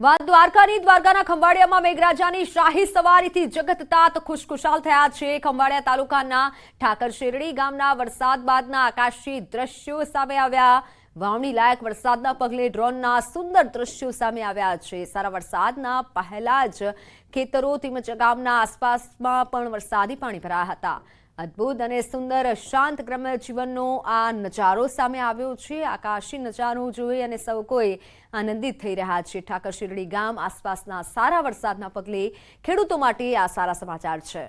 વાત દ્વારકાની, દ્વારકાના ખંભાળિયામાં મેઘરાજાની શાહી સવારીથી જગત તાત ખુશખુશાલ થયા છે. ખંભાળિયા તાલુકાના ઠાકર શેરડી ગામના વરસાદ બાદના આકાશી દ્રશ્યો સામે આવ્યા. વાવણી લાયક વરસાદના પગલે ડ્રોનના સુંદર દ્રશ્યો સામે આવ્યા છે. સારા વરસાદના પહેલા જ ખેતરો તેમજ ગામના આસપાસમાં પણ વરસાદી પાણી ભરાયા હતા. અદ્ભુત અને સુંદર શાંત ગ્રામ્ય જીવનનો આ નજારો સામે આવ્યો છે. આકાશી નજારો જોઈ અને સૌ કોઈ આનંદિત થઈ રહ્યા છે. ઠાકર શિરડી ગામ આસપાસના સારા વરસાદના પગલે ખેડૂતો માટે આ સારા સમાચાર છે.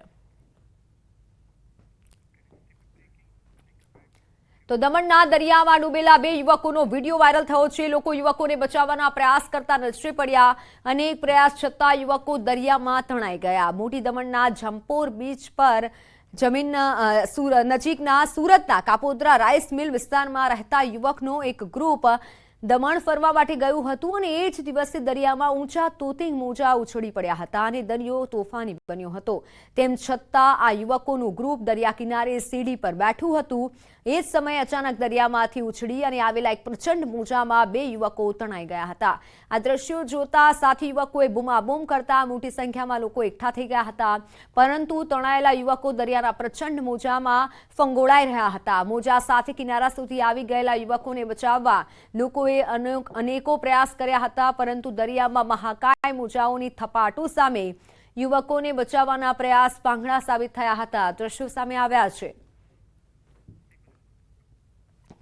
તો દમણના દરિયામાં ડૂબેલા બે યુવકોનો વીડિયો વાયરલ થયો છે. લોકો યુવકોને બચાવવાના પ્રયાસ કરતા નજરે પડ્યા. અનેક પ્રયાસ છતાં યુવકો દરિયામાં તણાઈ ગયા. મોટી દમણના જંપોર બીચ પર જમીન સુર- નજીકના સુરતના કાપોદ્રા રાઈસ મિલ વિસ્તારમાં રહેતા યુવકનો એક ગ્રુપ દમણ ફરવા માટે ગયું હતું અને એ જ દિવસે દરિયામાં ઊંચા તોતિંગ મોજા ઉછળી પડ્યા હતા અને દરિયો તોફાની બન્યો હતો. તેમ છતાં આ યુવકોનું ગ્રુપ દરિયા કિનારે સીડી પર બેઠું હતું. એ જ સમયે અચાનક દરિયામાંથી ઉછળી અને આવેલા એક પ્રચંડ મોજામાં બે યુવકો તણાઈ ગયા હતા. આ દ્રશ્યો જોતા સાથી યુવકોએ બૂમાબૂમ કરતા મોટી સંખ્યામાં લોકો એકઠા થઈ ગયા હતા. પરંતુ તણાયેલા યુવકો દરિયાના પ્રચંડ મોજામાં ફંગોળાઈ રહ્યા હતા. મોજા સાથે કિનારા સુધી આવી ગયેલા યુવકોને બચાવવા લોકોએ અનેક- અનેકો પ્રયાસ કર્યા હતા, પરંતુ દરિયામાં મહાકાય મોજાઓની થપાટો સામે યુવકોને બચાવવાના પ્રયાસ પાંગણા સાબિત થયા હતા. દ્રશ્યો સામે આવ્યા છે.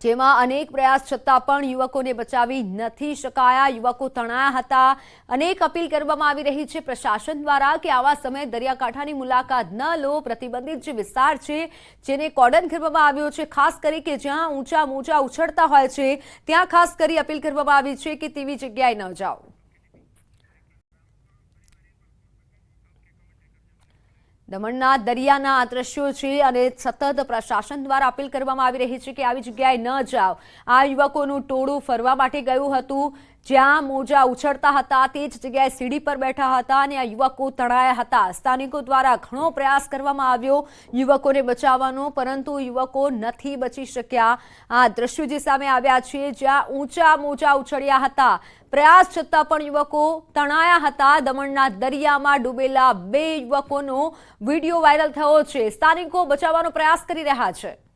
જેમાં અનેક પ્રયાસ છતાં પણ યુવકોને બચાવી નથી શકાયા. યુવકો તણાયા હતા. અનેક અપીલ કરવામાં આવી રહી છે પ્રશાસન દ્વારા કે આવા સમયે દરિયાકાંઠાની મુલાકાત ન લો. પ્રતિબંધિત જે વિસ્તાર છે, જેને કોર્ડન કરવામાં આવ્યો છે, ખાસ કરી કે જ્યાં ઊંચા મોજા ઉછળતા હોય છે, ત્યાં ખાસ કરી અપીલ કરવામાં આવી છે કે તેવી જગ્યાએ ન જાઓ. દમણના દરિયાના આ દ્રશ્યો છે અને સતત પ્રશાસન દ્વારા અપીલ કરવામાં આવી રહી છે કે આવી જગ્યાએ ન જાઓ. આ યુવકોનું ટોળું ફરવા માટે ગયું હતું. જ્યાં મોજા ઉછળતા હતા, તે જ જગ્યાએ સીડી પર બેઠા હતા અને આ યુવકો તણાયા હતા. સ્થાનિકો દ્વારા ઘણો પ્રયાસ કરવામાં આવ્યો યુવકોને બચાવવાનો, પરંતુ યુવકો નથી બચી શક્યા. આ દ્રશ્યો જે સામે આવ્યા છે, જ્યાં ઊંચા મોજા ઉછળ્યા હતા. પ્રયાસ છતાં પણ યુવકો તણાયા હતા. દમણના દરિયામાં ડૂબેલા બે યુવકોનો વીડિયો વાયરલ થયો છે. સ્થાનિકો બચાવવાનો પ્રયાસ કરી રહ્યા છે.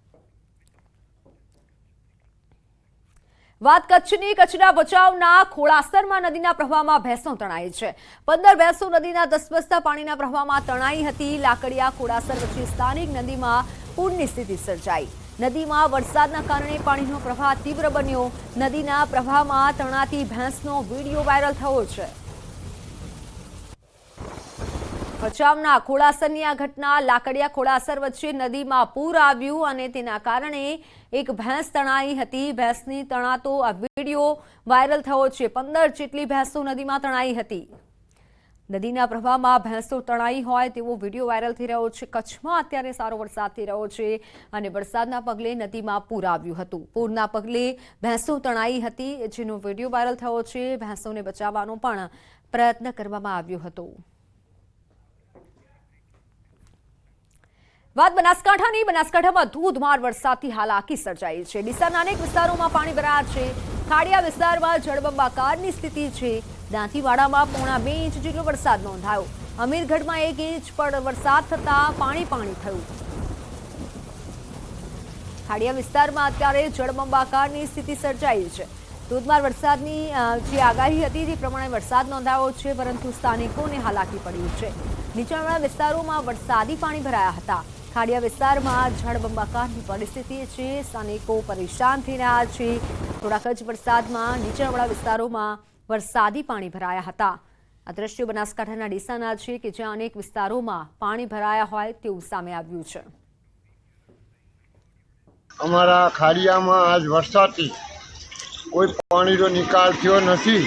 વાત કચ્છની, કચ્છના બચાવના ખોળાસરમાં નદીના પ્રવાહમાં ભેંસો તણાઈ છે. પંદર ભેંસો નદીના ધસમસતા પાણીના પ્રવાહમાં તણાઈ હતી. લાકડિયા ખોળાસર વચ્ચે સ્થાનિક નદીમાં પૂરની સ્થિતિ સર્જાઈ. નદીમાં વરસાદના કારણે પાણીનો પ્રવાહ તીવ્ર બન્યો. નદીના પ્રવાહમાં તણાતી ભેંસનો વીડિયો વાયરલ થયો છે. ભચાઉના ખોડાસરની આ ઘટના લાકડિયા ખોડાસર વચ્ચે નદીમાં પૂર આવ્યું અને તેના કારણે એક ભેંસ તણાઈ હતી. ભેંસની તણાતો આ વીડિયો વાયરલ થયો છે. પંદર જેટલી ભેંસો નદીમાં તણાઈ હતી. નદીના પ્રવાહમાં ભેંસો તણાઈ હોય તેવો વીડિયો વાયરલ થઈ રહ્યો છે. કચ્છમાં અત્યારે સારો વરસાદ થઈ રહ્યો છે અને વરસાદના પગલે નદીમાં પૂર આવ્યું હતું. પૂરના પગલે ભેંસો તણાઈ હતી જેનો વીડિયો વાયરલ થયો છે. ભેંસોને બચાવવાનો પણ પ્રયત્ન કરવામાં આવ્યો હતો. વાત બનાસકાંઠાની. બનાસકાંઠામાં ધોધમાર વરસાદથી હાલાકી સર્જાઈ છે. ડીસાના અનેક વિસ્તારોમાં પાણી ભરાયા છે. ખાડિયા વિસ્તારમાં જળબંબાકારની સ્થિતિ છે. દાંતીવાડામાં પોણા બે ઇંચ જેટલો વરસાદ નોંધાયો. અમીરગઢમાં એક ઇંચ પણ વરસાદ થતાં પાણી પાણી થયું. ખાડિયા વિસ્તારમાં અત્યારે જળબંબાકારની સ્થિતિ સર્જાઈ છે. ધોધમાર વરસાદની જે આગાહી હતી તે પ્રમાણે વરસાદ નોંધાયો છે, પરંતુ સ્થાનિકોને હાલાકી પડ્યું છે. નીચાણવાળા વિસ્તારોમાં વરસાદી પાણી ભરાયા હતા. ખાડિયા વિસ્તારમાં જળબંબાકારની પરિસ્થિતિ છે. સ્થાનિકો પરેશાન થઈ રહ્યા છે. થોડાક જ વરસાદમાં નીચાણવાળા વિસ્તારોમાં વરસાદી પાણી ભરાયા હતા. આ દ્રશ્યો બનાસકાંઠાના ડીસાના છે કે જ્યાં અનેક વિસ્તારોમાં પાણી ભરાયા હોય તેવું સામે આવ્યું છે. અમારા ખાડિયામાં આજ વરસાદથી કોઈ પાણીનો નિકાલ થયો નથી.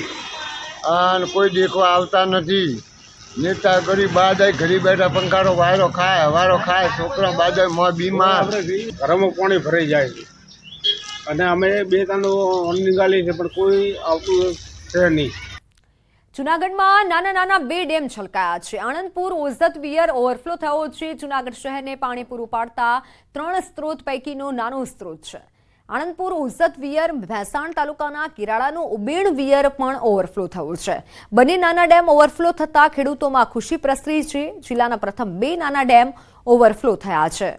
અને કોઈ દેખવા આવતા નથી. નેતા ગરીબ જાય ઘરી બેઠા પંખાનો વાયરો ખાય વારો ખાય છોકરા બાજા માં બીમાર. ઘરમાં પાણી ભરાઈ જાય છે. અને અમે બે ત્રણ નિકાલી છે પણ કોઈ આવતું છે નહીં. જુનાગઢમાં નાના નાના બે ડેમ છલકાયા છે. આણંદપુર ઓઝત વિયર ઓવરફ્લો થયો છે. જુનાગઢ શહેરને પાણી પૂરું પાડતા ત્રણ સ્ત્રોત પૈકીનો નાનો સ્ત્રોત છે. આણંદપુર ઉઝત વિયર ભેસાણ તાલુકાના કિરાળાનું ઉબેણ વિયર પણ ઓવરફ્લો થયું છે. બંને નાના ડેમ ઓવરફ્લો થતા ખેડૂતોમાં ખુશી પ્રસરી છે. જિલ્લાના પ્રથમ બે નાના ડેમ ઓવરફ્લો થયા છે.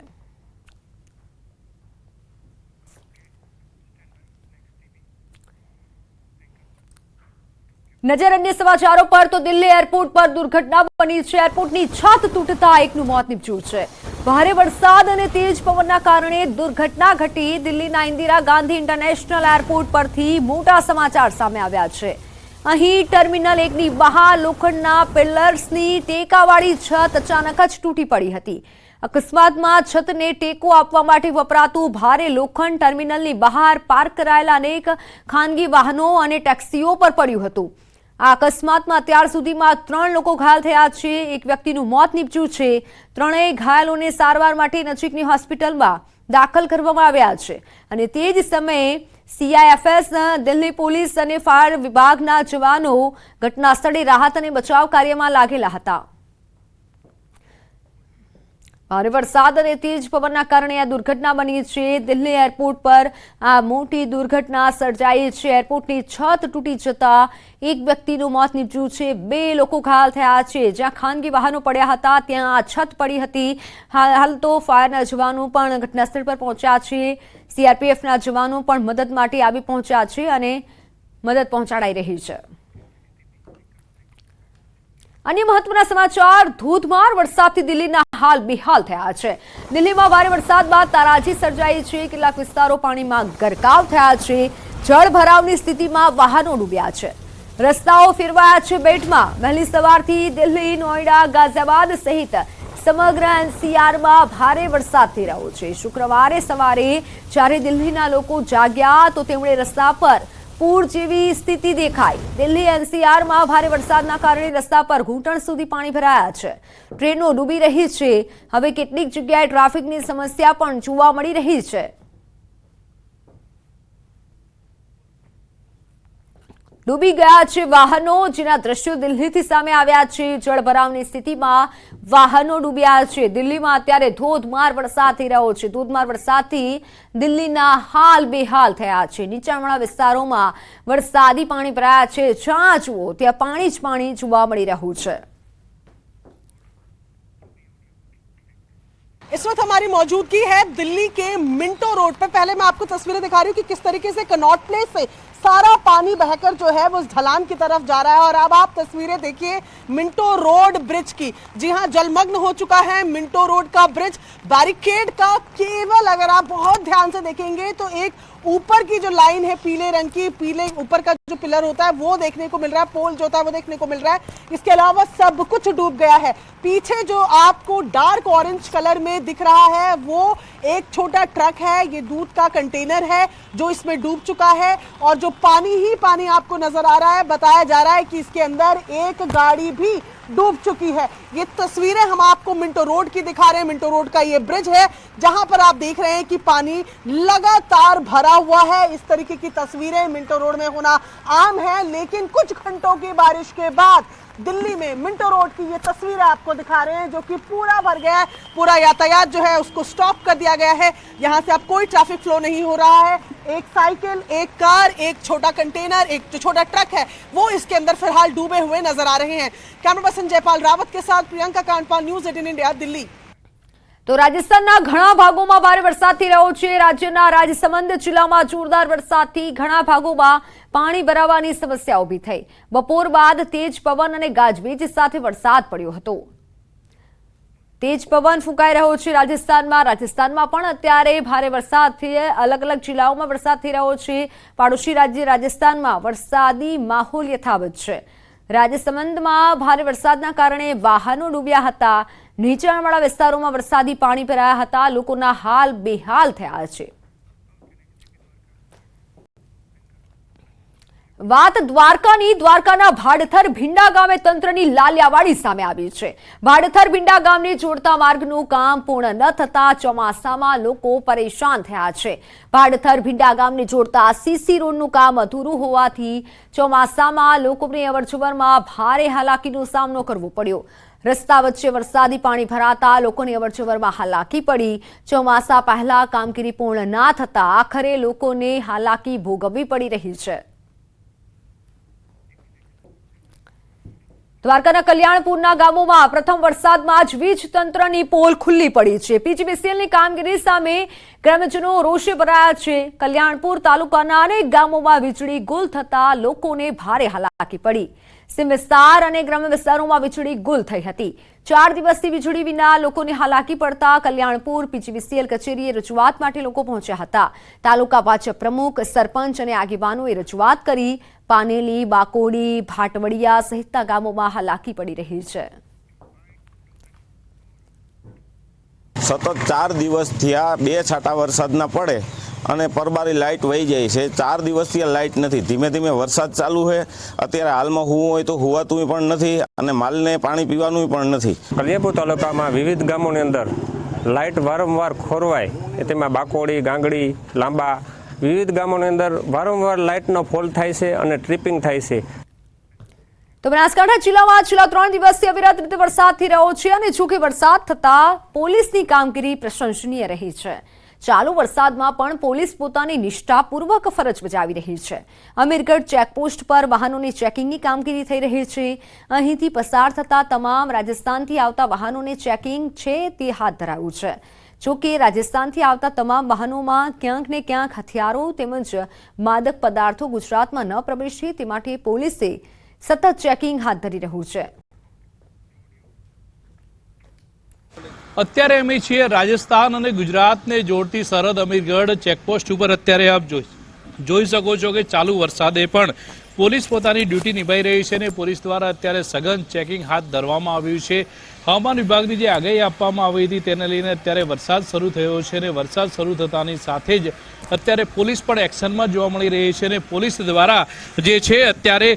નજર અન્ય સમાચારો પર તો દિલ્હી એરપોર્ટ પર દુર્ઘટના બની છે. એરપોર્ટની છત તૂટતા એકનું મોત નીપજ્યું છે. ભારે વરસાદ અને તેજ પવનના કારણે દુર્ઘટના ઘટી દિલ્હીના ઇન્દિરા ગાંધી ઇન્ટરનેશનલ એરપોર્ટ પરથી મોટા સમાચાર સામે આવ્યા છે. અહીં ટર્મિનલ એકની બહાર લોખંડના પિલર્સની ટેકાવાળી છત અચાનક જ તૂટી પડી હતી. અકસ્માતમાં છતને ટેકો આપવા માટે વપરાતું ભારે લોખંડ ટર્મિનલની બહાર પાર્ક કરાયેલા અનેક ખાનગી વાહનો અને ટેક્સીઓ પર પડ્યું હતું. આ અકસ્માતમાં અત્યાર સુધીમાં ત્રણ લોકો ઘાયલ થયા છે. એક વ્યક્તિનું મોત નીપજ્યું છે. ત્રણેય ઘાયલોને સારવાર માટે નજીકની હોસ્પિટલમાં દાખલ કરવામાં આવ્યા છે. અને તે જ સમયે સીઆઈએફએસ દિલ્હી પોલીસ અને ફાયર વિભાગના જવાનો ઘટના સ્થળે રાહત અને બચાવ કાર્યમાં લાગેલા હતા. ભારે વરસાદ અને તેજ પવનના કારણે આ દુર્ઘટના બની છે. દિલ્હી એરપોર્ટ પર આ મોટી દુર્ઘટના સર્જાઈ છે. એરપોર્ટની છત તૂટી જતા એક વ્યક્તિનું મોત નીપજ્યું છે. બે લોકો ઘાયલ થયા છે. જ્યાં ખાનગી વાહનો પડ્યા હતા, ત્યાં આ છત પડી હતી. હાલ તો ફાયરના જવાનો પણ ઘટનાસ્થળ પર પહોંચ્યા છે. સીઆરપીએફના જવાનો પણ મદદ માટે આવી પહોંચ્યા છે અને મદદ પહોંચાડાઈ રહી છે. અન્ય મહત્વના સમાચાર, ધોધમાર વરસાદથી દિલ્હીના હાલ બેહાલ થયા છે. દિલ્હીમાં ભારે વરસાદ બાદ તારાજી સર્જાઈ છે. કેટલાક વિસ્તારો પાણીમાં ગરકાવ થયા છે. જળ ભરાવની સ્થિતિમાં વાહનો ડૂબ્યા છે. રસ્તાઓ ફેરવાયા છે બેટમાં. વહેલી સવારથી દિલ્હી, નોઈડા ગાઝિયાબાદ સહિત સમગ્ર એનસીઆરમાં ભારે વરસાદ થઈ રહ્યો છે. શુક્રવારે સવારે જ્યારે દિલ્હીના લોકો જાગ્યા તો તેમણે રસ્તા પર પૂર જેવી સ્થિતિ દેખાઈ. દિલ્હી એનસીઆરમાં ભારે વરસાદના કારણે રસ્તા પર ઘૂંટણ સુધી પાણી ભરાયા છે. ટ્રેનો ડૂબી રહી છે. હવે કેટલીક જગ્યાએ ટ્રાફિકની સમસ્યા પણ જોવા મળી રહી છે. ડૂબી ગયા છે વાહનો જેના દ્રશ્યો દિલ્હીથી સામે આવ્યા છે જળભરાવની સ્થિતિમાં વાહનો ડૂબ્યા છે દિલ્હીમાં અત્યારે ધોધમાર વરસાદ થઈ રહ્યો છે ધોધમાર વરસાદથી દિલ્હીના હાલ બેહાલ થયા છે નીચાણવાળા વિસ્તારોમાં વરસાદી પાણી ભરાયા છે જ્યાં જુઓ ત્યાં પાણી જ પાણી જોવા મળી રહ્યું છે इस वक्त हमारी मौजूदगी है दिल्ली के मिंटो रोड पे पहले मैं आपको तस्वीरें दिखा रही हूँ कि किस तरीके से कनॉट प्लेस से सारा पानी बहकर जो है वो ढलान की तरफ़ जा रहा है और अब आप तस्वीरें देखिए मिंटो रोड ब्रिज की। जी हाँ जलमग्न हो चुका है मिंटो रोड का ब्रिज। बैरिकेड का केवल अगर आप बहुत ध्यान से देखेंगे तो एक ऊपर की जो लाइन है पीले रंग की, पीले ऊपर का जो पिलर होता है, वो देखने को मिल रहा है, पोल जो होता है वो देखने को मिल रहा है। इसके अलावा सब कुछ डूब गया है। पीछे जो आपको डार्क ऑरेंज कलर में दिख रहा है, वो एक छोटा ट्रक है, ये दूध का कंटेनर है, जो इसमें डूब चुका है। और जो पानी ही पानी आपको नज़र आ रहा है, बताया जा रहा है कि इसके अंदर एक गाड़ी भी डूब चुकी है। ये तस्वीरें हम आपको मिंटो रोड की दिखा रहे हैं। मिंटो रोड का ये ब्रिज है, जहाँ पर आप देख रहे हैं कि पानी लगातार भरा हुआ है। इस तरीके की तस्वीरें मिंटो रोड में होना आम है, लेकिन कुछ घंटों की बारिश के बाद दिल्ली में मिंटो रोड की ये तस्वीर आपको दिखा रहे हैं, जो कि पूरा भर गया है, पूरा यातायात जो है उसको स्टॉप कर दिया गया है। यहाँ से अब कोई ट्रैफ़िक फ्लो नहीं हो रहा है। एक साइकिल, एक कार, एक छोटा कंटेनर एक जो छोटा ट्रक है, वो इसके अंदर फ़िलहाल डूबे हुए नज़र आ रहे हैं। कैमरा पर्सन जयपाल रावत के साथ Priyanka Kandpal news eighteen India Delhi. તો રાજસ્થાનના ઘણા ભાગોમાં ભારે વરસાદ રહ્યો છે. રાજ્યના રાજસમંદ જિલ્લામાં જોરદાર વરસાદથી ઘણા ભાગોમાં પાણી ભરાવાની સમસ્યા ઊભી થઈ. બપોર બાદ તેજ પવન અને ગાજવીજ સાથે વરસાદ પડ્યો હતો. તેજ પવન ફૂંકાઈ રહ્યો છે રાજસ્થાનમાં. રાજસ્થાનમાં પણ અત્યારે ભારે વરસાદથી અલગ અલગ જિલ્લાઓમાં વરસાદ થઈ રહ્યો છે. પાડોશી રાજ્ય રાજસ્થાનમાં વરસાદી માહોલ યથાવત છે. રાજસમંદમાં ભારે વરસાદના કારણે વાહનો ડૂબ્યા હતા. નીચાણવાળા વિસ્તારોમાં વરસાદી પાણી ભરાયા હતા. લોકોના હાલ બેહાલ થયા છે. વાત દ્વારકાની. દ્વારકાના ભાડથર ભીંડા ગામે તંત્રની લાલિયાવાડી સામે આવી છે. ભાડથર ભીંડા ગામને જોડતા માર્ગનું કામ પૂર્ણ ન થતા ચોમાસામાં લોકો પરેશાન થયા છે. ભાડથર ભીંડા ગામને જોડતા સીસી રોડનું કામ અધૂરું હોવાથી ચોમાસામાં લોકોને અવરજવરમાં ભારે હાલાકીનો સામનો કરવો પડ્યો. રસ્તા વચ્ચે વરસાદી પાણી ભરાતા લોકોની અવરજવરમાં હાલાકી પડી. ચોમાસા પહેલા કામગીરી પૂર્ણ ના થતા આખરે લોકોને હાલાકી ભોગવવી પડી રહી છે. દ્વારકાના કલ્યાણપુરના ગામોમાં પ્રથમ વરસાદમાં જ વીજ તંત્રની પોલ ખુલ્લી પડી છે. પીજીવીસીએલની કામગીરી સામે ગ્રામજનો રોષે ભરાયા છે. કલ્યાણપુર તાલુકાના અનેક ગામોમાં વીજળી ગુલ થતા લોકોને ભારે હાલાકી પડી. સીમ વિસ્તાર અને ગ્રામ્ય વિસ્તારોમાં વીજળી ગુલ થઈ હતી. ચાર દિવસથી વીજળી વિના લોકોને હાલાકી પડતા કલ્યાણપુર પીજીવીસીએલ કચેરીએ રજૂઆત માટે લોકો પહોંચ્યા હતા. તાલુકા ભાજપ પ્રમુખ, સરપંચ અને આગેવાનોએ રજૂઆત કરી પાનેલી, બાકોડી, ભાટવડિયા સહિતના ગામોમાં હાલાકી પડી રહી છે. સતત ચાર દિવસથી આ બે છાંટા વરસાદના પડે અને પરબારી લાઇટ વહી જાય છે. ચાર દિવસથી આ લાઇટ નથી. ધીમે ધીમે વરસાદ ચાલુ છે. અત્યારે હાલમાં હોવું હોય તો હોવાતું પણ નથી અને માલને પાણી પીવાનું પણ નથી. કલિયાપુર તાલુકામાં વિવિધ ગામોની અંદર લાઇટ વારંવાર ખોરવાય. તેમાં બાકોડી ગાંગડી લાંબા વિવિધ ગામોની અંદર વારંવાર લાઇટનો ફોલ થાય છે અને ટ્રીપિંગ થાય છે. તો બનાસકાંઠા જિલ્લામાં છેલ્લા ત્રણ દિવસથી અવિરત રીતે વરસાદ થઈ રહ્યો છે અને જો કે વરસાદ થતા પોલીસની કામગીરી પ્રશંસનીય રહી છે. ચાલુ વરસાદમાં પણ પોલીસ પોતાની નિષ્ઠાપૂર્વક ફરજ બજાવી રહી છે. અમીરગઢ ચેકપોસ્ટ પર વાહનોની ચેકિંગની કામગીરી થઈ રહી છે. અહીંથી પસાર થતા તમામ રાજસ્થાનથી આવતા વાહનોને ચેકિંગ છે તે હાથ ધરાયું છે. જોકે રાજસ્થાનથી આવતા તમામ વાહનોમાં ક્યાંક ને ક્યાંક હથિયારો તેમજ માદક પદાર્થો ગુજરાતમાં ન પ્રવેશે તે માટે પોલીસે સતત ચેકિંગ હાથ ધરી રહ્યું છે. અત્યારે અમે છીએ રાજસ્થાન અને ગુજરાતને જોડતી સરહદ અમીરગઢ ચેકપોસ્ટ ઉપર. અત્યારે આપ જોઈ શકો છો કે ચાલુ વરસાદે પણ પોલીસ પોતાની ડ્યુટી નિભાઈ રહી છે અને પોલીસ દ્વારા અત્યારે સઘન ચેકિંગ હાથ ધરવામાં આવ્યું છે. હવામાન વિભાગની જે આગાહી આપવામાં આવી હતી તેને લઈને અત્યારે વરસાદ શરૂ થયો છે અને વરસાદ શરૂ થતાની સાથે જ અત્યારે પોલીસ પણ એક્શનમાં જોવા મળી રહી છે અને પોલીસ દ્વારા જે છે અત્યારે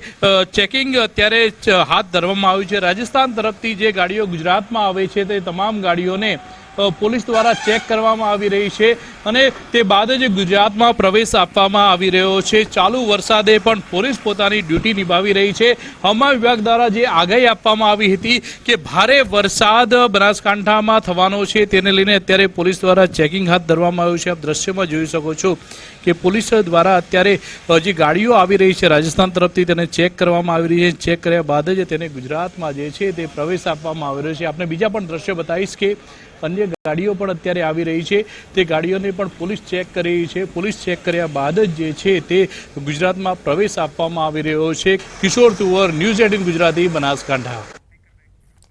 ચેકિંગ અત્યારે હાથ ધરવામાં આવ્યું છે. રાજસ્થાન તરફથી જે ગાડીઓ ગુજરાતમાં આવે છે તે તમામ ગાડીઓને પોલીસ દ્વારા ચેક કરવામાં આવી રહી છે અને તે બાદ જ ગુજરાતમાં પ્રવેશ આપવામાં આવી રહ્યો છે. ચાલુ વરસાદે પણ પોલીસ પોતાની ડ્યુટી નિભાવી રહી છે. હવામાન વિભાગ દ્વારા જે આગાહી આપવામાં આવી હતી કે ભારે વરસાદ બનાસકાંઠામાં થવાનો છે તેને લઈને અત્યારે પોલીસ દ્વારા ચેકિંગ હાથ ધરવામાં આવ્યું છે. આપ દ્રશ્યમાં જોઈ શકો છો કે પોલીસ દ્વારા અત્યારે જે ગાડીઓ આવી રહી છે રાજસ્થાન તરફથી તેને ચેક કરવામાં આવી રહી છે. ચેક કર્યા બાદ જ તેને ગુજરાતમાં જે છે તે પ્રવેશ આપવામાં આવી રહ્યો છે. આપણે બીજા પણ દ્રશ્યો બતાવીશ કે અન્ય ગાડીઓ પણ અત્યારે આવી રહી છે. તે ગાડીઓને પણ પોલીસ ચેક કરી રહી છે. પોલીસ ચેક કર્યા બાદ જ જે છે તે ગુજરાતમાં પ્રવેશ આપવામાં આવી રહ્યો છે. Kishor Tuvar, News eighteen Gujarati, Banaskantha.